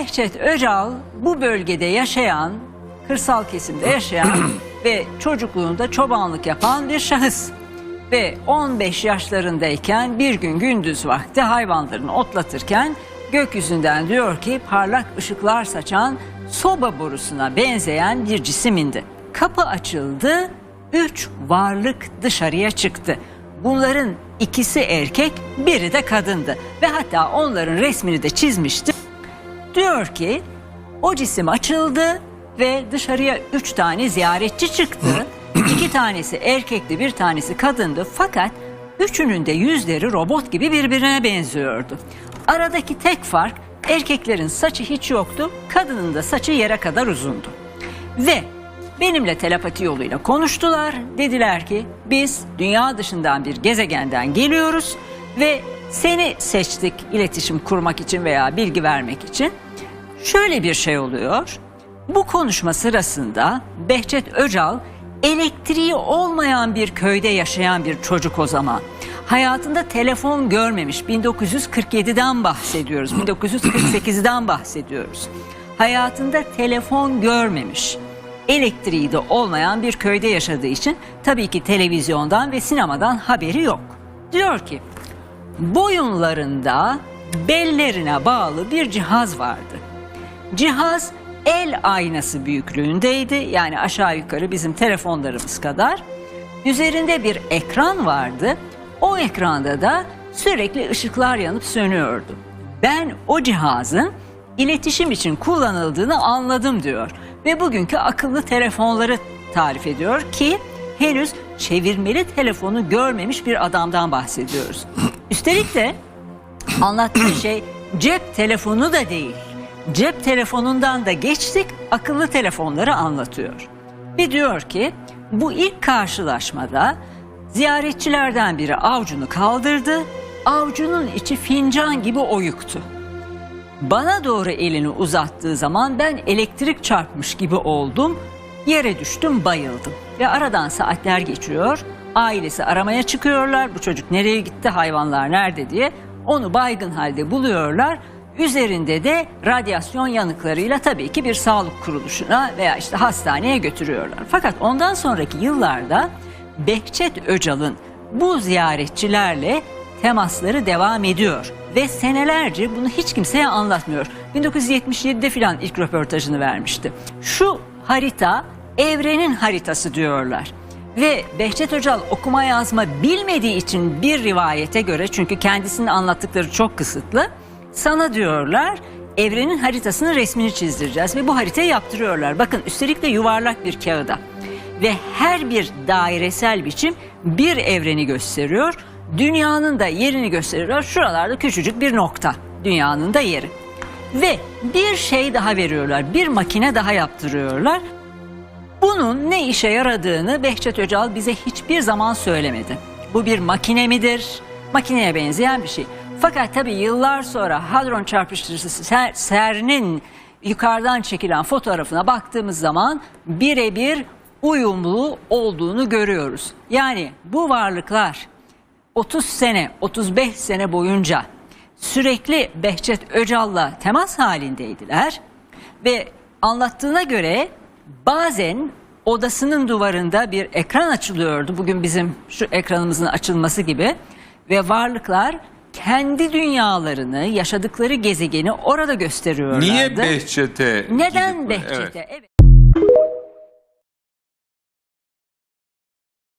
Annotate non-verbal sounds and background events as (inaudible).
Behçet Öcal bu bölgede yaşayan, kırsal kesimde yaşayan (clears throat) ve çocukluğunda çobanlık yapan bir şahıs. Ve 15 yaşlarındayken bir gün gündüz vakti hayvanlarını otlatırken gökyüzünden diyor ki parlak ışıklar saçan soba borusuna benzeyen bir cisim indi. Kapı açıldı, üç varlık dışarıya çıktı. Bunların ikisi erkek, biri de kadındı ve hatta onların resmini de çizmişti. Diyor ki o cisim açıldı ve dışarıya üç tane ziyaretçi çıktı. (clears throat) İki tanesi erkekti bir tanesi kadındı fakat üçünün de yüzleri robot gibi birbirine benziyordu. Aradaki tek fark erkeklerin saçı hiç yoktu kadının da saçı yere kadar uzundu. Ve benimle telepati yoluyla konuştular. Dediler ki biz dünya dışından bir gezegenden geliyoruz ve seni seçtik iletişim kurmak için veya bilgi vermek için. Şöyle bir şey oluyor. Bu konuşma sırasında Behçet Öcal elektriği olmayan bir köyde yaşayan bir çocuk o zaman. Hayatında telefon görmemiş 1947'den bahsediyoruz. 1948'den bahsediyoruz. Hayatında telefon görmemiş elektriği de olmayan bir köyde yaşadığı için tabii ki televizyondan ve sinemadan haberi yok. Diyor ki boyunlarında bellerine bağlı bir cihaz vardı. Cihaz el aynası büyüklüğündeydi yani aşağı yukarı bizim telefonlarımız kadar. Üzerinde bir ekran vardı. O ekranda da sürekli ışıklar yanıp sönüyordu. Ben o cihazın iletişim için kullanıldığını anladım diyor. Ve bugünkü akıllı telefonları tarif ediyor ki henüz çevirmeli telefonu görmemiş bir adamdan bahsediyoruz. Üstelik de anlattığı şey cep telefonu da değil. Cep telefonundan da geçtik akıllı telefonları anlatıyor. Ve diyor ki bu ilk karşılaşmada ziyaretçilerden biri avcunu kaldırdı. Avcunun içi fincan gibi oyuktu. Bana doğru elini uzattığı zaman ben elektrik çarpmış gibi oldum. Yere düştüm bayıldım. Ve aradan saatler geçiyor. Ailesi aramaya çıkıyorlar. Bu çocuk nereye gitti hayvanlar nerede diye. Onu baygın halde buluyorlar. Üzerinde de radyasyon yanıklarıyla tabii ki bir sağlık kuruluşuna veya işte hastaneye götürüyorlar. Fakat ondan sonraki yıllarda Behçet Öcal'ın bu ziyaretçilerle temasları devam ediyor ve senelerce bunu hiç kimseye anlatmıyor. 1977'de filan ilk röportajını vermişti. Şu harita evrenin haritası diyorlar. Ve Behçet Öcal okuma yazma bilmediği için bir rivayete göre çünkü kendisinin anlattıkları çok kısıtlı sana diyorlar evrenin haritasının resmini çizdireceğiz ve bu haritayı yaptırıyorlar. Bakın üstelik de yuvarlak bir kağıda ve her bir dairesel biçim bir evreni gösteriyor. Dünyanın da yerini gösteriyor. Şuralarda küçücük bir nokta. Dünyanın da yeri. Ve bir şey daha veriyorlar. Bir makine daha yaptırıyorlar. Bunun ne işe yaradığını Behçet Öcal bize hiçbir zaman söylemedi. Bu bir makine midir? Makineye benzeyen bir şey. Fakat tabii yıllar sonra hadron çarpıştırıcısı Ser- CERN'in yukarıdan çekilen fotoğrafına baktığımız zaman birebir uyumlu olduğunu görüyoruz. Yani bu varlıklar 30 sene, 35 sene boyunca sürekli Behçet Öcal'la temas halindeydiler ve anlattığına göre bazen odasının duvarında bir ekran açılıyordu. Bugün bizim şu ekranımızın açılması gibi ve varlıklar kendi dünyalarını, yaşadıkları gezegeni orada gösteriyorlardı. Niye Behçet'e Neden gidip- Behçet'e? Evet. evet.